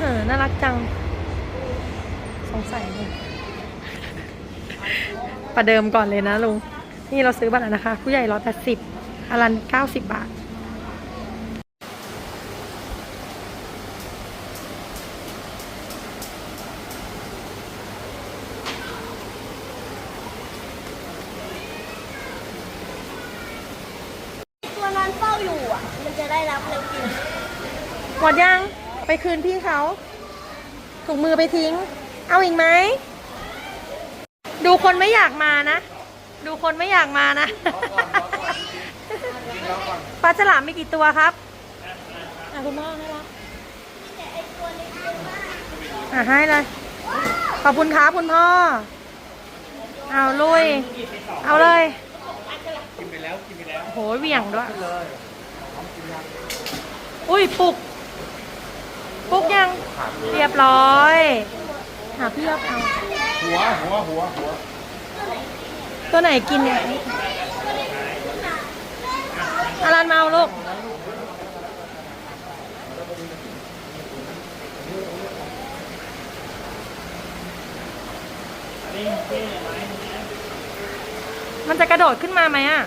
เออน่ารักจัง สงสัยเลยประเดิมก่อนเลยนะลุง นี่เราซื้อบัตรนะคะ ผู้ใหญ่ร้อยแปดสิบอลันเก้าสิบบาท ตัวนั้นเฝ้าอยู่อะ มันจะได้รับอะไรกิน หมดยัง ไป คืนพี่เขาถุงมือไปทิ้ง เอาอีกไหม ดูคนไม่อยากมานะ ดูคนไม่อยากมานะ ปลาฉลามมีกี่ตัวครับอะคุณพ่อให้ละอะให้เลย ขอบคุณครับคุณพ่อ เอาลุย เอาเลย กินไปแล้ว กินไปแล้ว โหเหวี่ยงด้วย อุ้ยปลุก ปลุกยังเรียบร้อย หาพี่รับเอาหัวหัวหัวหัวตัวไหนกินเนี่ยอารันมาเอาลูกมันจะกระโดดขึ้นมาไหมอะ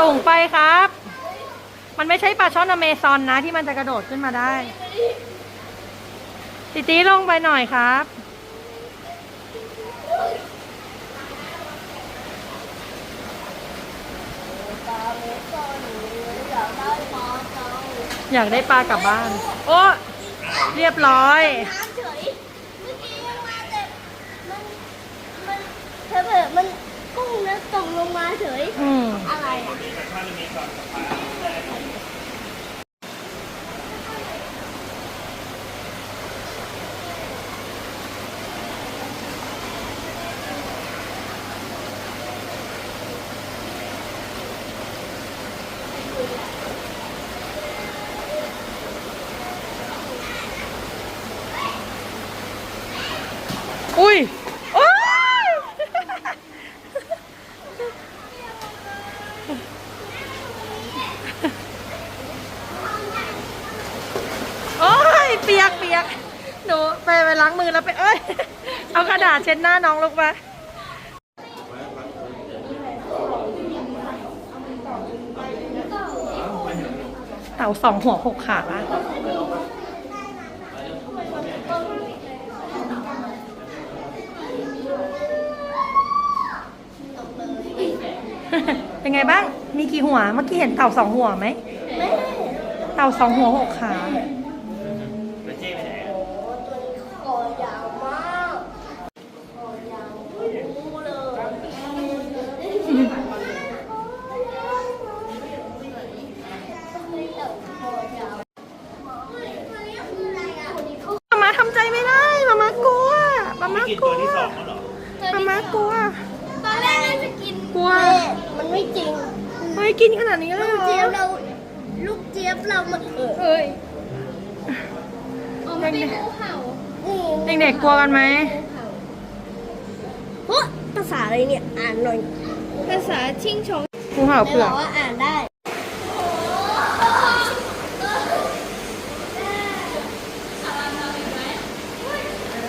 สูงไปครับ มันไม่ใช่ปลาช่อนอเมซอนนะที่มันจะกระโดดขึ้นมาได้ติตีลงไปหน่อยครับ อยากได้ปลากลับบ้าน โอ้เรียบร้อยน้ำเฉยเมื่อกี้ยังมาแต่มันมันเธอเบิดมัน กุ้งนั้นตกลงมาเฉย อืม อะไรอะ อุ้ย โอ้ย โอ้ย เปียกเปียก หนูไปไปล้างมือแล้วไป เอ้ย เอากระดาษเช็ด หน้าน้องลงมาเต่าสองหัวหกขาละเป็นไงบ้าง มีกี่หัว เมื่อกี้เห็นเต่าสองหัวไหม เต่าสองหัวหกขา แล้วเจ๊ไปไหนอะ คอยาวมากคอยาวรู้เลย มามาทำใจไม่ได้ มามากลัว มามา กิน กลั ตัว วที่สองแล้ว เหรอมามากลัว ตอนแรกเราจะกินกลัว มันไม่จริงเฮ้ยกินขนาดนี้เลยลูเหรกเจี๊ยบอเรา ลูกเจี๊ยบเรามันเออเอ้ย อ๋อมันเป็นงูเห่าเด็กๆกลัวกันไหม เฮ้ยภาษาอะไรเนี่ยอ่านหน่อยภาษาชิงชงงูเห่าไม่เผืบออกกว่าอ่านได้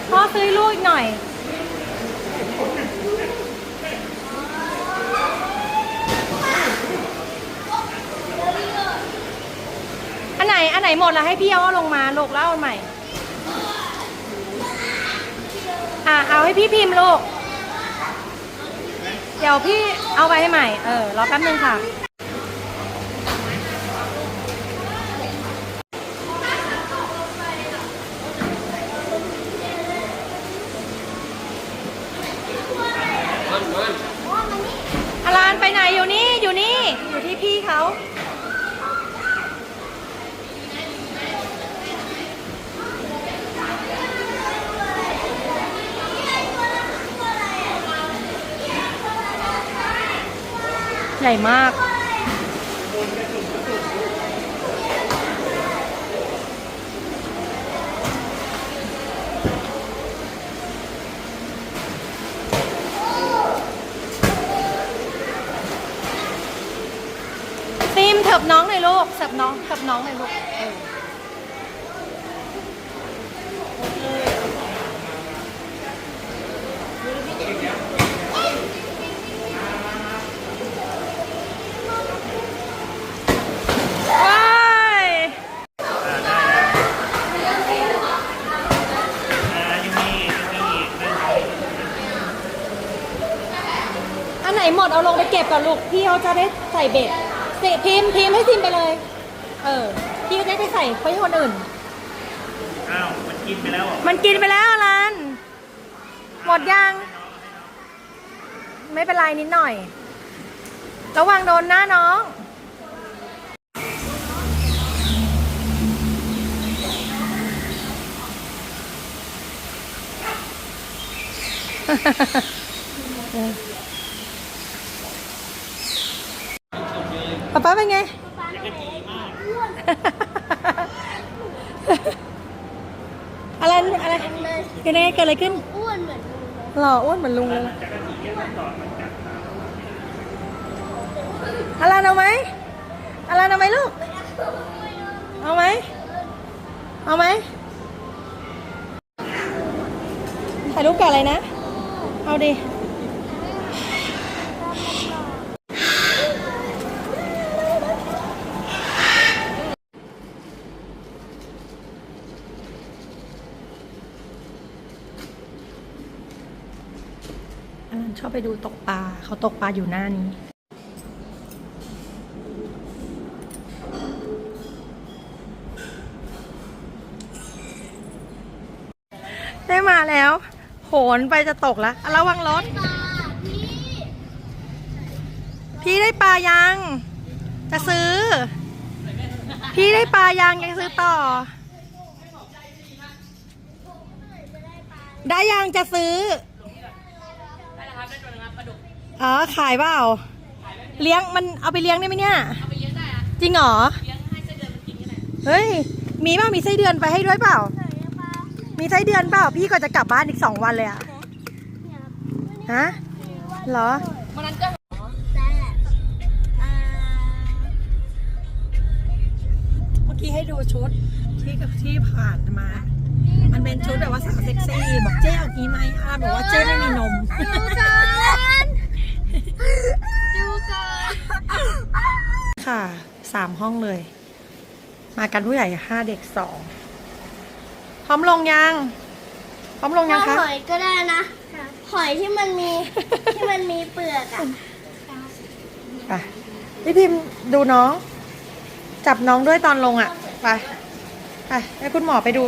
พ่อซื้อลูกอีกหน่อย อันไหนอันไหนหมดแล้วให้พี่เอาลงมาลูกแล้วเอาใหม่ อะเอาให้พี่พิมพ์ลูก เดี๋ยวพี่เอาไปให้ใหม่ เออรอแป๊บนึงค่ะ อารานไปไหนอยู่นี่ อยู่นี่ อยู่ที่พี่เขา ใหญ่มากสิร์ฟน้องหน่อยลูกเถิบน้องเถิบน้องหน่อยลูกเออว้าย อ่าได้แล้วอ่ายังมียังมีอีกนั่น อันไหนหมดเอาลงไปเก็บก่อนลูกพี่เขาจะได้ใส่เบ็ดเสร็จพิมพ์พิมพ์ให้ซิมไปเลย เออพี่ก็จะได้ไปใส่ไปให้คนอื่น อ้าว มันกินไปแล้วเหรอมันกินไปแล้วลันหมดยัง ไม่เป็นไรนิดหน่อย ระวังโดนหน้าน้องป๊า ป๊าเป็นไงอะไรอะไรเลยเกิดอะไรเกิดอะไรขึ้นอ้วนเหมือนลุงเลยหล่ออ้วนเหมือนลุงเลยอารันเอาไหมอารันเอาไหมลูก เอาไหมเอาไหมถ่ายรูปกับอะไรนะ เอาดิ ชอบไปดูตกปลาเขาตกปลาอยู่หน้านี้ ได้มาแล้ว โหนไปจะตกแล้วระวังรถ พี่พี่ได้ปลายัง จะซื้อ พี่ได้ปลายังยังซื้อต่อ ได้ยังจะซื้อ อ๋อ ขายเปล่า เลี้ยงมันเอาไปเลี้ยงได้ไหมเนี่ย เอาไปเลี้ยงได้อะจริงเหรอ เลี้ยงให้ไส้เดือนมันกินกันเฮ้ย มีป่ะมีไส้เดือนไปให้ด้วยเปล่า มีไส้เดือนเปล่า พี่ก็จะกลับบ้านอีกสองวันเลยอะฮะเหรอเมื่อกี้ให้ดูชุดที่ที่ผ่านมา มันเป็นชุดแบบว่าสาวเซ็กซี่ บอกเจ๊เอากี้ไหมอาบอกว่าเจ๊ไม่มีนมดูกัน ดูกันค่ะสามห้องเลย มากันผู้ใหญ่ห้าเด็กสองพร้อมลงยัง พร้อมลงยังคะหอยก็ได้นะ หอยที่มันมีที่มันมีเปลือกอะไปพี่พิมพ์ดูน้อง จับน้องด้วยตอนลงอะ ไป ไปให้คุณหมอไปดู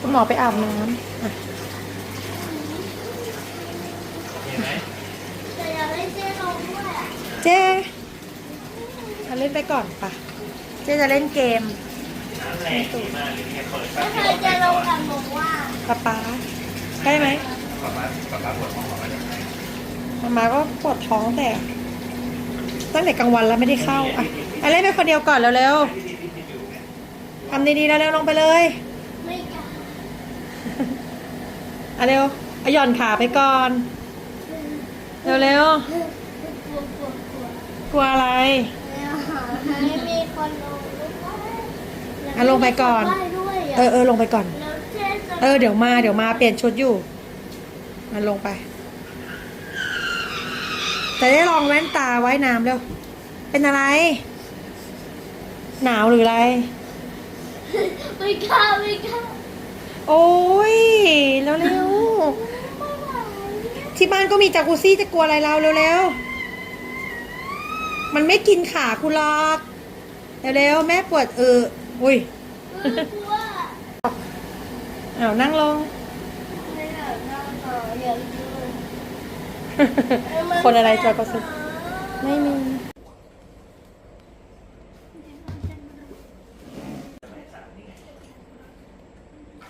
คุณหมอไปอาบน้ำอะ เห็นไหม แต่อยากให้เจ๊ลงด้วยอะ เจ๊เอาเล่นไปก่อนปะเจ๊จะเล่นเกมน้ำแรงดีมากเลยเนี่ยเปิดแป๊ไม่บเคเดียยวจะลงกับหนูว่าป๊าป๊าได้ไหมป๊าป๊าป๊าป๊าปวดท้องป๊าป๊าจะไหนมามาก็ปวดท้องแต่ตั้งแต่กลางวันแล้วไม่ได้เข้าอะเอาเล่นไปคนเดียวก่อนเร็วๆทำดีๆแล้วเร็วลงไปเลยไม่กล้าเอาเร็วเอาหย่อนขาไปก่อน เร็วกลัวกลัวกลัว ๆ กลัวอะไร ไม่มีคนลงด้วยอะลงไปก่อนได้ด้วยเออเออลงไปก่อน แล้วเจ๊จะเออเดี๋ยวมาเดี๋ยวมาเปลี่ยนชุดอยู่มันลงไป แต่ได้ลองแว่นตาไว้น้ำเร็ว เป็นอะไร หนาวหรืออะไร ไม่กล้าไม่กล้าโอ้ยแล้วเร็วๆที่บ้านก็มีจากุซี่จะกลัวอะไรเราเร็วๆ มันไม่กินขาคุณหรอกเร็วๆแม่ปวดเอออุ้ยเออกลัวอ้าวนั่งลงไม่อยากนั่งต่ออยากดูคนอะไรจากุซี่ไม่มี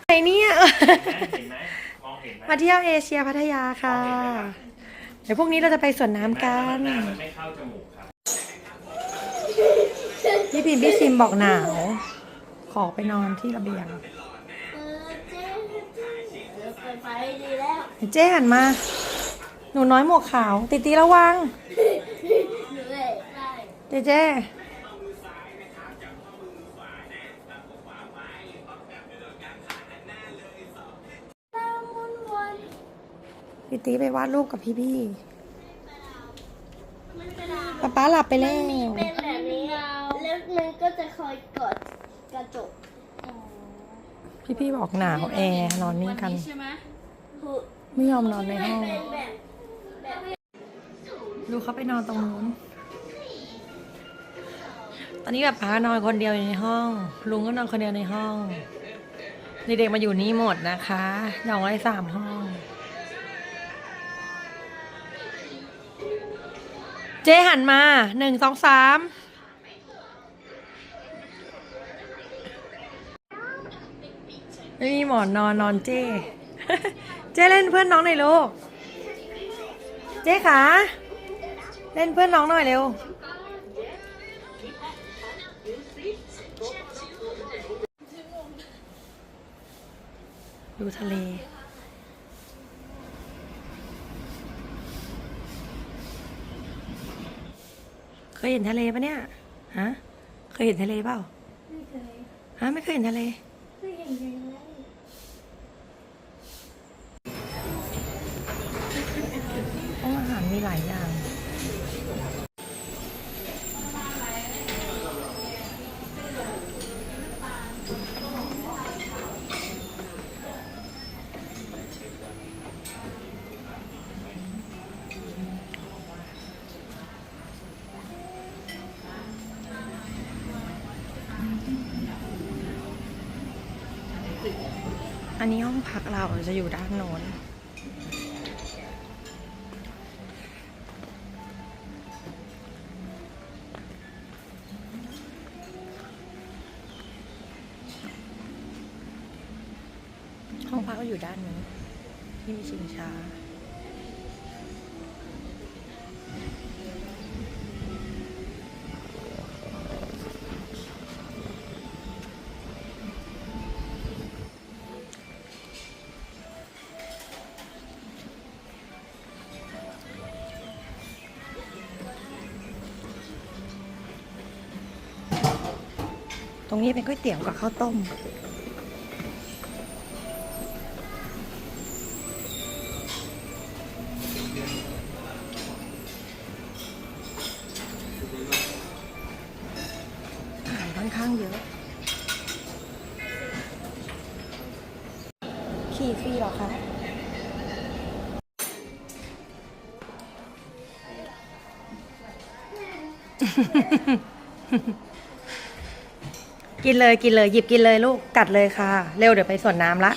ไหนเนี่ยเห็นไหมมองเห็นไหมมาเที่ยวเอเชียพัทยาค่ะ เดี๋ยวพรุ่งนี้เราจะไปสวนน้ำกันน้ำมันไม่เข้าจมูกครับ พี่พิมพ์พี่ซิมบอกหนาว ขอไปนอนที่ระเบียงเจ๊เออเปิดไฟดีแล้วเจ๊หันมา หนูน้อยหมวกขาว ติดตีระวังหนูเลยได้เจเจตามวนวนพี่ตีไปวาดรูปกับพี่พี่มันเป็นป๊าป๊าหลับไปแล้ว เป็นแบบนี้แล้ว มันก็จะคอยกดกระจกพี่พี่บอกหนาวแอร์นอนนี่กันใช่ไหมหูไม่ยอมนอนในห้อง เป็นแบบแบบดูเขาไปนอนตรงนู้น ตอนนี้แบบป้านอนคนเดียวอยู่ในห้อง ลุงก็นอนคนเดียวในห้อง เด็กๆมาอยู่นี่หมดนะคะนอนไว้สามห้อง เจหันมาหนึ่งสองสาม ไม่มีหมอนนอนนอนเจเจเล่นเพื่อนน้องหน่อยลูก เจ๊ขาเล่นเพื่อนน้องหน่อยเร็ว ดูทะเลเคยเห็นทะเลปะเนี่ย ฮะ เคยเห็นทะเลเปล่า ไม่เคย ฮะ ไม่เคยเห็นทะเล ไม่เห็นเลย ห้องอาหาร มีหลายอย่าง อันนี้ห้องพักเราจะอยู่ด้านโน้น อยู่ด้านนี้นที่มีชิงช้า ตรงนี้เป็นก๋วยเตี๋ยวกับข้าวต้ม เลยกินเลยหยิบกินเลยลูกกัดเลยค่ะ เร็วเดี๋ยวไปสวนน้ำละ